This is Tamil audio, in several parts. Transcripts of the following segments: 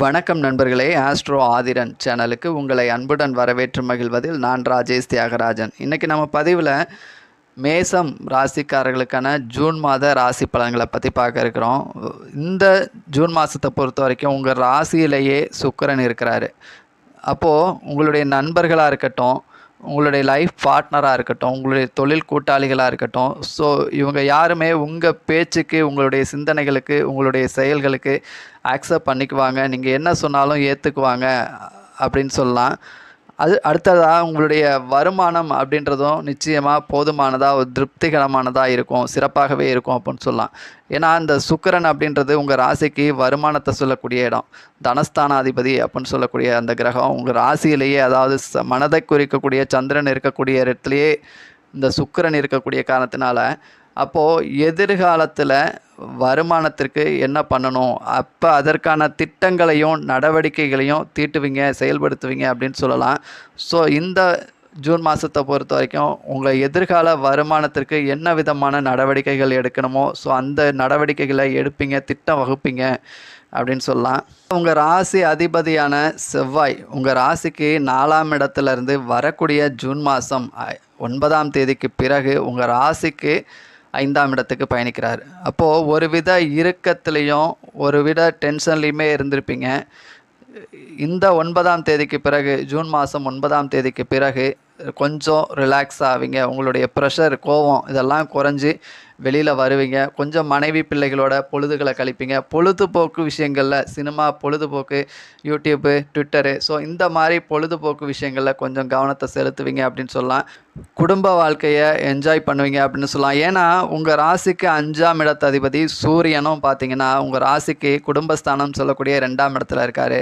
வணக்கம் நண்பர்களே. ஆஸ்ட்ரோ ஆதிரன் சேனலுக்கு உங்களை அன்புடன் வரவேற்று மகிழ்வதில் நான் ராஜேஷ் தியாகராஜன். இன்றைக்கி நம்ம பதிவில் மேசம் ராசிக்காரர்களுக்கான ஜூன் மாத ராசி பலன்களை பற்றி பார்க்க இருக்கிறோம். இந்த ஜூன் மாதத்தை பொறுத்த வரைக்கும் உங்கள் ராசியிலேயே சுக்கரன் இருக்கிறாரு. அப்போது உங்களுடைய நண்பர்களாக இருக்கட்டும் உங்களுடைய லைஃப் பார்ட்னராக இருக்கட்டும் உங்களுடைய தொழில் கூட்டாளிகளாக இருக்கட்டும். ஸோ இவங்க யாருமே உங்கள் பேச்சுக்கு உங்களுடைய சிந்தனைகளுக்கு உங்களுடைய செயல்களுக்கு அக்செப்ட் பண்ணிக்குவாங்க. நீங்கள் என்ன சொன்னாலும் ஏற்றுக்குவாங்க அப்படின்னு சொல்லலாம். அது அடுத்ததாக உங்களுடைய வருமானம் அப்படின்றதும் நிச்சயமாக போதுமானதாக ஒரு திருப்திகரமானதாக இருக்கும் சிறப்பாகவே இருக்கும் அப்படின்னு சொல்லலாம். ஏன்னா இந்த சுக்கிரன் அப்படின்றது உங்கள் ராசிக்கு வருமானத்தை சொல்லக்கூடிய இடம். தனஸ்தானாதிபதி அப்படின்னு சொல்லக்கூடிய அந்த கிரகம். உங்கள் ராசியிலேயே அதாவது ச- மனதை குறிக்கக்கூடிய சந்திரன் இருக்கக்கூடிய இடத்துலையே இந்த சுக்கிரன் இருக்கக்கூடிய காரணத்தினால அப்போது எதிர்காலத்தில் வருமானத்திற்கு என்ன பண்ணணும்? அப்போ அதற்கான திட்டங்களையும் நடவடிக்கைகளையும் தீட்டுவீங்க செயல்படுத்துவீங்க அப்படின்னு சொல்லலாம். ஸோ இந்த ஜூன் மாதத்தை பொறுத்த வரைக்கும் உங்கள் எதிர்கால வருமானத்திற்கு என்ன விதமான நடவடிக்கைகள் எடுக்கணுமோ ஸோ அந்த நடவடிக்கைகளை எடுப்பீங்க திட்டம் வகுப்பீங்க அப்படின்னு சொல்லலாம். உங்கள் ராசி அதிபதியான செவ்வாய் உங்கள் ராசிக்கு நாலாம் இடத்துலேருந்து வரக்கூடிய ஜூன் மாதம் ஒன்பதாம் தேதிக்கு பிறகு உங்கள் ராசிக்கு ஐந்தாம் இடத்துக்கு பயணிக்கிறார். அப்போது ஒரு வித இறுக்கத்துலேயும் ஒரு வித டென்ஷன்லேயுமே இருந்திருப்பீங்க. இந்த ஒன்பதாம் தேதிக்கு பிறகு ஜூன் மாதம் ஒன்பதாம் தேதிக்கு பிறகு கொஞ்சம் ரிலாக்ஸ் ஆவீங்க. உங்களுடைய ப்ரெஷர் கோவம் இதெல்லாம் குறைஞ்சி வெளியில் வருவீங்க. கொஞ்சம் மனைவி பிள்ளைகளோட பொழுதுகளை கழிப்பீங்க. பொழுதுபோக்கு விஷயங்களில் சினிமா பொழுதுபோக்கு யூடியூப்பு ட்விட்டரு. ஸோ இந்த மாதிரி பொழுதுபோக்கு விஷயங்களில் கொஞ்சம் கவனத்தை செலுத்துவீங்க அப்படின்னு சொல்லலாம். குடும்ப வாழ்க்கையை என்ஜாய் பண்ணுவீங்க அப்படின்னு சொல்லலாம். ஏன்னா உங்கள் ராசிக்கு அஞ்சாம் இடத்த அதிபதி சூரியனும் பார்த்தீங்கன்னா உங்கள் ராசிக்கு குடும்பஸ்தானம் சொல்லக்கூடிய ரெண்டாம் இடத்துல இருக்கார்.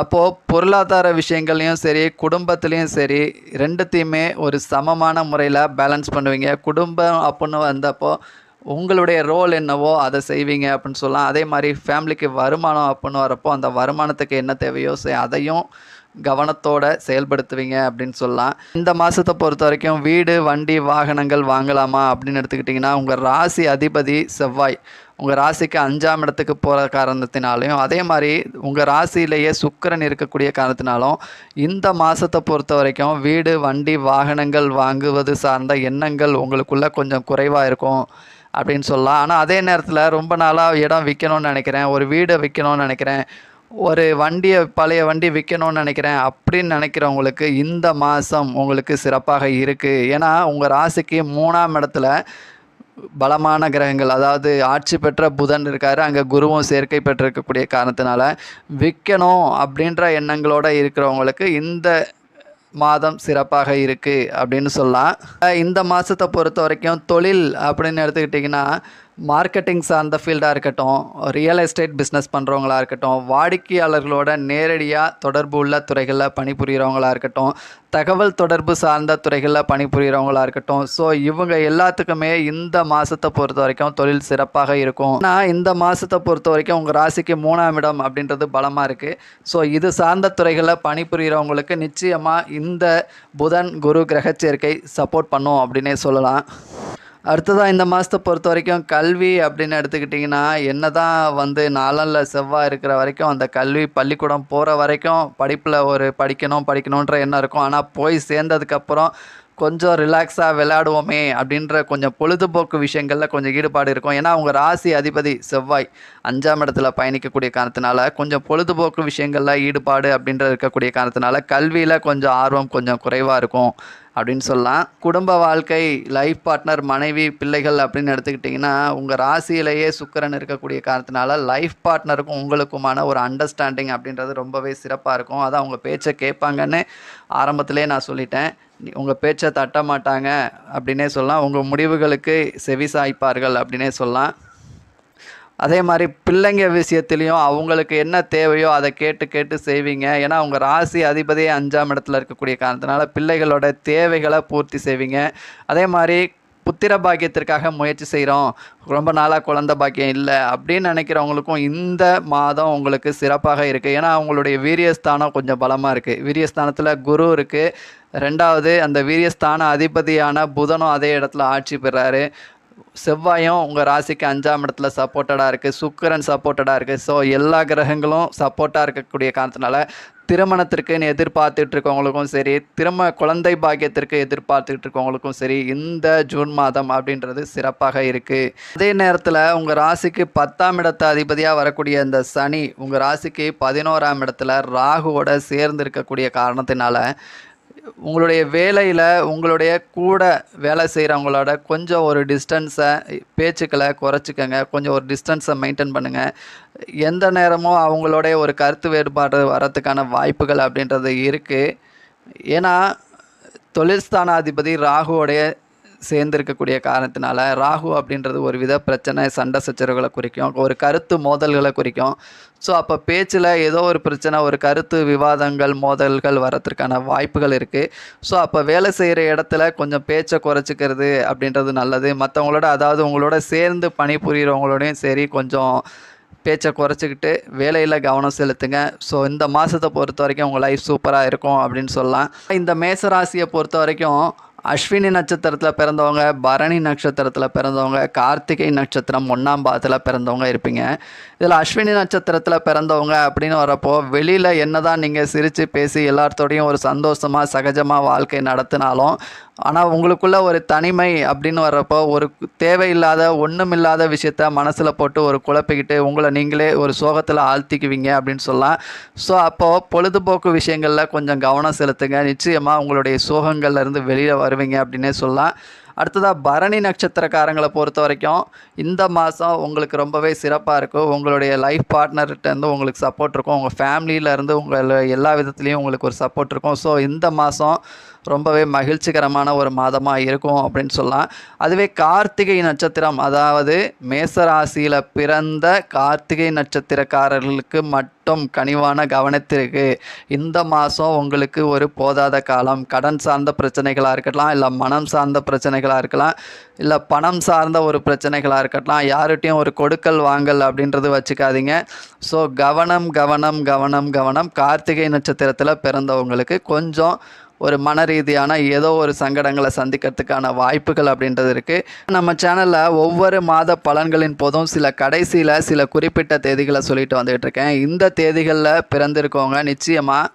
அப்போது பொருளாதார விஷயங்கள்லையும் சரி குடும்பத்துலேயும் சரி ரெண்டுத்தையுமே ஒரு சமமான முறையில் பேலன்ஸ் பண்ணுவீங்க. குடும்பம் அப்படின்னு வந்தப்போ உங்களுடைய ரோல் என்னவோ அதை செய்வீங்க அப்படின்னு சொல்லலாம். அதே மாதிரி ஃபேமிலிக்கு வருமானம் அப்படின்னு வரப்போ அந்த வருமானத்துக்கு என்ன தேவையோ சரி அதையும் கவனத்தோட செயல்படுத்துவீங்க அப்படின்னு சொல்லலாம். இந்த மாதத்தை பொறுத்த வரைக்கும் வீடு வண்டி வாகனங்கள் வாங்கலாமா அப்படின்னு எடுத்துக்கிட்டிங்கன்னா உங்கள் ராசி அதிபதி செவ்வாய் உங்கள் ராசிக்கு அஞ்சாம் இடத்துக்கு போகிற காரணத்தினாலையும் அதே மாதிரி உங்கள் ராசியிலேயே சுக்கிரன் இருக்கக்கூடிய காரணத்தினாலும் இந்த மாதத்தை பொறுத்த வரைக்கும் வீடு வண்டி வாகனங்கள் வாங்குவது சார்ந்த எண்ணங்கள் உங்களுக்குள்ளே கொஞ்சம் குறைவாக இருக்கும் அப்படின்னு சொல்லலாம். ஆனால் அதே நேரத்தில் ரொம்ப நாளாக இடம் விற்கணும்னு நினைக்கிறேன் ஒரு வீடை விற்கணும்னு நினைக்கிறேன் ஒரு வண்டியை பழைய வண்டி விற்கணும்னு நினைக்கிறேன் அப்படின்னு நினைக்கிறவங்களுக்கு இந்த மாதம் உங்களுக்கு சிறப்பாக இருக்குது ஏன்னா உங்கள் ராசிக்கு மூணாம் இடத்துல பலமான கிரகங்கள் அதாவது ஆட்சி பெற்ற புதன் இருக்காரு அங்கே குருவும் சேர்க்கை பெற்றிருக்கக்கூடிய காரணத்தினால விற்கணும் அப்படின்ற எண்ணங்களோட இருக்கிறவங்களுக்கு இந்த மாதம் சிறப்பாக இருக்குது அப்படின்னு சொல்லலாம். இந்த மாதத்தை பொறுத்த வரைக்கும் தொழில் அப்படின்னு எடுத்துக்கிட்டிங்கன்னா மார்க்கெட்டிங் சார்ந்த ஃபீல்டாக இருக்கட்டும் ரியல் எஸ்டேட் பிஸ்னஸ் பண்ணுறவங்களா இருக்கட்டும் வாடிக்கையாளர்களோட நேரடியாக தொடர்பு உள்ள துறைகளில் பணிபுரிகிறவங்களா இருக்கட்டும் தகவல் தொடர்பு சார்ந்த துறைகளில் பணிபுரிகிறவங்களா இருக்கட்டும். ஸோ இவங்க எல்லாத்துக்குமே இந்த மாதத்தை பொறுத்த வரைக்கும் தொழில் சிறப்பாக இருக்கும். ஆனால் இந்த மாதத்தை பொறுத்த வரைக்கும் உங்கள் ராசிக்கு மூணாம் இடம் அப்படின்றது பலமாக இருக்குது ஸோ இது சார்ந்த துறைகளில் பணிபுரிகிறவங்களுக்கு நிச்சயமாக இந்த புதன் குரு கிரகச்சேர்க்கை சப்போர்ட் பண்ணும் அப்படின்னே சொல்லலாம். அடுத்ததாக இந்த மாதத்தை பொறுத்த வரைக்கும் கல்வி அப்படின்னு எடுத்துக்கிட்டிங்கன்னா என்ன தான் வந்து நாளில் செவ்வாய் இருக்கிற வரைக்கும் அந்த கல்வி பள்ளிக்கூடம் போகிற வரைக்கும் படிப்பில் ஒரு படிக்கணும் படிக்கணுன்ற எண்ணம் இருக்கும். ஆனால் போய் சேர்ந்ததுக்கப்புறம் கொஞ்சம் ரிலாக்ஸாக விளையாடுவோமே அப்படின்ற கொஞ்சம் பொழுதுபோக்கு விஷயங்களில் கொஞ்சம் ஈடுபாடு இருக்கும். ஏன்னா அவங்க ராசி அதிபதி செவ்வாய் அஞ்சாம் இடத்துல பயணிக்கக்கூடிய காரணத்தினால கொஞ்சம் பொழுதுபோக்கு விஷயங்களில் ஈடுபாடு அப்படின்ற இருக்கக்கூடிய காரணத்தினால கல்வியில் கொஞ்சம் ஆர்வம் கொஞ்சம் குறைவாக இருக்கும் அப்படின்னு சொல்லலாம். குடும்ப வாழ்க்கை லைஃப் பார்ட்னர் மனைவி பிள்ளைகள் அப்படின்னு எடுத்துக்கிட்டிங்கன்னா உங்கள் ராசியிலேயே சுக்கிரன் இருக்கக்கூடிய காரணத்தினால லைஃப் பார்ட்னருக்கும் உங்களுக்குமான ஒரு அண்டர்ஸ்டாண்டிங் அப்படின்றது ரொம்பவே சிறப்பாக இருக்கும். அதான் அவங்க பேச்சை கேட்பாங்கன்னு ஆரம்பத்திலே நான் சொல்லிட்டேன். உங்கள் பேச்சை தட்ட மாட்டாங்க அப்படின்னே சொல்லலாம். உங்கள் முடிவுகளுக்கு செவி சாய்ப்பார்கள் அப்படின்னே சொல்லலாம். அதே மாதிரி பிள்ளைங்க விஷயத்துலையும் அவங்களுக்கு என்ன தேவையோ அதை கேட்டு கேட்டு செய்வீங்க. ஏன்னா உங்கள் ராசி அதிபதியே அஞ்சாம் இடத்துல இருக்கக்கூடிய காரணத்தினால பிள்ளைகளோட தேவைகளை பூர்த்தி செய்வீங்க. அதே மாதிரி புத்திர பாக்கியத்திற்காக முயற்சி செய்கிறோம் ரொம்ப நாளாக குழந்த பாக்கியம் இல்லை அப்படின்னு நினைக்கிறவங்களுக்கும் இந்த மாதம் உங்களுக்கு சிறப்பாக இருக்குது ஏன்னா அவங்களுடைய வீரியஸ்தானம் கொஞ்சம் பலமாக இருக்குது வீரியஸ்தானத்தில் குரு இருக்குது ரெண்டாவது அந்த வீரியஸ்தான அதிபதியான புதனும் அதே இடத்துல ஆட்சி பெறாரு. செவ்வாயும் உங்கள் ராசிக்கு அஞ்சாம் இடத்துல சப்போர்ட்டடாக இருக்குது சுக்கிரன் சப்போர்ட்டடாக இருக்குது ஸோ எல்லா கிரகங்களும் சப்போர்ட்டாக இருக்கக்கூடிய காரணத்தினால திருமணத்திற்குன்னு எதிர்பார்த்துட்டு இருக்கவங்களுக்கும் சரி திரும்ப குழந்தை பாக்கியத்திற்கு எதிர்பார்த்துட்டு இருக்கவங்களுக்கும் சரி இந்த ஜூன் மாதம் அப்படின்றது சிறப்பாக இருக்குது அதே நேரத்தில் உங்கள் ராசிக்கு பத்தாம் இடத்த அதிபதியாக வரக்கூடிய இந்த சனி உங்கள் ராசிக்கு பதினோராம் இடத்துல ராகுவோட சேர்ந்து இருக்கக்கூடிய காரணத்தினால உங்களுடைய வேலையில் உங்களுடைய கூட வேலை செய்கிறவங்களோட கொஞ்சம் ஒரு டிஸ்டன்ஸை பேச்சுக்களை குறைச்சிக்கங்க. கொஞ்சம் ஒரு டிஸ்டன்ஸை மெயின்டைன் பண்ணுங்கள் எந்த நேரமும் அவங்களோடைய ஒரு கருத்து வேறுபாடு வரத்துக்கான வாய்ப்புகள் அப்படின்றது இருக்குது ஏன்னா தொழில்ஸ்தானாதிபதி ராகுவோடைய சேர்ந்திருக்கக்கூடிய காரணத்தினால ராகு அப்படின்றது ஒரு வித பிரச்சனை சண்டை சச்சரவுகளை குறிக்கும் ஒரு கருத்து மோதல்களை குறிக்கும். ஸோ அப்போ பேச்சில் ஏதோ ஒரு பிரச்சனை ஒரு கருத்து விவாதங்கள் மோதல்கள் வரத்துக்கான வாய்ப்புகள் இருக்குது ஸோ அப்போ வேலை செய்கிற இடத்துல கொஞ்சம் பேச்சை குறைச்சிக்கிறது அப்படின்றது நல்லது. மற்றவங்களோட அதாவது உங்களோட சேர்ந்து பணிபுரிகிறவங்களோடையும் சரி கொஞ்சம் பேச்சை குறைச்சிக்கிட்டு வேலையில் கவனம் செலுத்துங்க. ஸோ இந்த மாதத்தை பொறுத்த வரைக்கும் உங்கள் லைஃப் சூப்பராக இருக்கும் அப்படின்னு சொல்லலாம். இந்த மேச ராசியை பொறுத்த வரைக்கும் அஸ்வினி நட்சத்திரத்தில் பிறந்தவங்க பரணி நட்சத்திரத்தில் பிறந்தவங்க கார்த்திகை நட்சத்திரம் ஒன்றாம் பாதத்தில் பிறந்தவங்க இருப்பீங்க. இதில் அஸ்வினி நட்சத்திரத்தில் பிறந்தவங்க அப்படின்னு வரப்போ வெளியில் என்னதான் நீங்கள் சிரித்து பேசி எல்லாத்தோடையும் ஒரு சந்தோஷமாக சகஜமாக வாழ்க்கை நடத்தினாலும் ஆனால் உங்களுக்குள்ள ஒரு தனிமை அப்படின்னு வர்றப்போ ஒரு தேவையில்லாத ஒன்றுமில்லாத விஷயத்த மனசில் போட்டு ஒரு குழப்பிக்கிட்டு உங்களை நீங்களே ஒரு சோகத்தில் ஆழ்த்திக்குவீங்க அப்படின்னு சொல்லலாம். ஸோ அப்போது பொழுதுபோக்கு விஷயங்களில் கொஞ்சம் கவனம் செலுத்துங்க. நிச்சயமாக உங்களுடைய சோகங்கள்லேருந்து வெளியில் வரும் வருவீங்க அப்படின்னே சொல்லலாம். அடுத்ததாக பரணி நட்சத்திரக்காரங்களை பொறுத்த வரைக்கும் இந்த மாதம் உங்களுக்கு ரொம்பவே சிறப்பாக இருக்கும். உங்களுடைய லைஃப் பார்ட்னர்கிட்டேருந்து உங்களுக்கு சப்போர்ட் இருக்கும். உங்கள் ஃபேமிலியிலேருந்து உங்கள் எல்லா விதத்துலேயும் உங்களுக்கு ஒரு சப்போர்ட் இருக்கும். ஸோ இந்த மாதம் ரொம்பவே மகிழ்ச்சிகரமான ஒரு மாதமாக இருக்கும் அப்படின்னு சொல்லலாம். அதுவே கார்த்திகை நட்சத்திரம் அதாவது மேசராசியில் பிறந்த கார்த்திகை நட்சத்திரக்காரர்களுக்கு மட்டும் கனிவான கவனத்திற்கு இந்த மாதம் உங்களுக்கு ஒரு போதாத காலம். கடன் சார்ந்த பிரச்சனைகளாக இருக்கலாம் இல்லை மனம் சார்ந்த பிரச்சனைகளாக இருக்கலாம் இல்லை பணம் சார்ந்த ஒரு பிரச்சனைகளாக இருக்கலாம் யார்கிட்டையும் ஒரு கொடுக்கல் வாங்கல் அப்படின்றது வச்சுக்காதீங்க. ஸோ கவனம் கவனம் கவனம் கவனம் கார்த்திகை நட்சத்திரத்தில் பிறந்தவங்களுக்கு கொஞ்சம் ஒரு மன ரீதியான ஏதோ ஒரு சங்கடங்களை சந்திக்கிறதுக்கான வாய்ப்புகள் அப்படின்றது இருக்குது நம்ம சேனலில் ஒவ்வொரு மாத பலன்களின் போதும் சில கடைசியில் சில குறிப்பிட்ட தேதிகளை சொல்லிட்டு வந்துகிட்டு இருக்கேன். இந்த தேதிகளில் பிறந்திருக்கவங்க நிச்சயமாக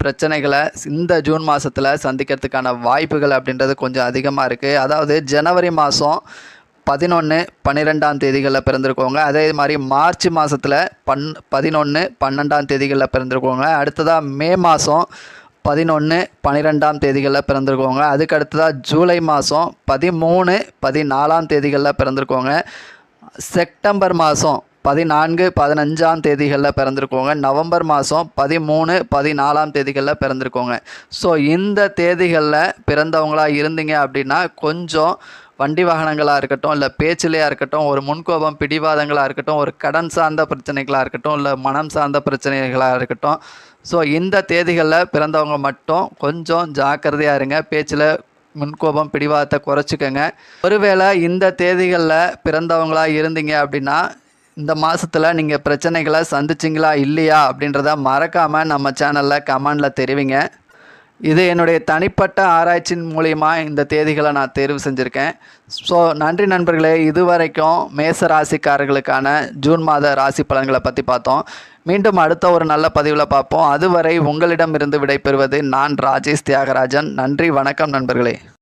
பிரச்சனைகளை இந்த ஜூன் மாதத்தில் சந்திக்கிறதுக்கான வாய்ப்புகள் அப்படின்றது கொஞ்சம் அதிகமாக இருக்குது அதாவது ஜனவரி மாதம் பதினொன்று பன்னிரெண்டாம் தேதிகளில் பிறந்திருக்கோங்க அதே மாதிரி மார்ச் மாதத்தில் பன் பதினொன்று பன்னெண்டாம் தேதிகளில் பிறந்திருக்கோங்க அடுத்ததாக மே மாதம் பதினொன்று பன்னிரெண்டாம் தேதிகளில் பிறந்திருக்கவங்க. அதுக்கு அடுத்ததாக ஜூலை மாதம் பதிமூணு பதினாலாம் தேதிகளில் பிறந்திருக்கவங்க. செப்டம்பர் மாதம் பதினான்கு பதினஞ்சாம் தேதிகளில் பிறந்திருக்கோங்க நவம்பர் மாதம் பதிமூணு பதினாலாம் தேதிகளில் பிறந்திருக்கோங்க ஸோ இந்த தேதிகளில் பிறந்தவங்களாக இருந்தீங்க அப்படின்னா கொஞ்சம் வண்டி வாகனங்களாக இருக்கட்டும் இல்லை பேச்சிலையாக இருக்கட்டும் ஒரு முன்கோபம் பிடிவாதங்களாக இருக்கட்டும் ஒரு கடன் சார்ந்த பிரச்சனைகளாக இருக்கட்டும் இல்லை மனம் சார்ந்த பிரச்சனைகளாக இருக்கட்டும் ஸோ இந்த தேதிகளில் பிறந்தவங்க மட்டும் கொஞ்சம் ஜாக்கிரதையாக இருங்க. பேச்சில் முன்கோபம் பிடிவாதத்தை குறைச்சிக்கோங்க. ஒருவேளை இந்த தேதிகளில் பிறந்தவங்களாக இருந்தீங்க அப்படின்னா இந்த மாதத்தில் நீங்கள் பிரச்சனைகளை சந்திச்சிங்களா இல்லையா அப்படின்றத மறக்காமல் நம்ம சேனலில் கமெண்டில் தெரிவிங்க. இது என்னுடைய தனிப்பட்ட ஆராய்ச்சியின் மூலிமா இந்த தேதிகளை நான் தேர்வு செஞ்சுருக்கேன். ஸோ நன்றி நண்பர்களே இதுவரைக்கும் மேச ராசிக்காரர்களுக்கான ஜூன் மாத ராசி பலன்களை பற்றி பார்த்தோம். மீண்டும் அடுத்த ஒரு நல்ல பதிவில் பார்ப்போம். அதுவரை உங்களிடமிருந்து விடைபெறுவது நான் ராஜேஷ் தியாகராஜன். நன்றி வணக்கம் நண்பர்களே.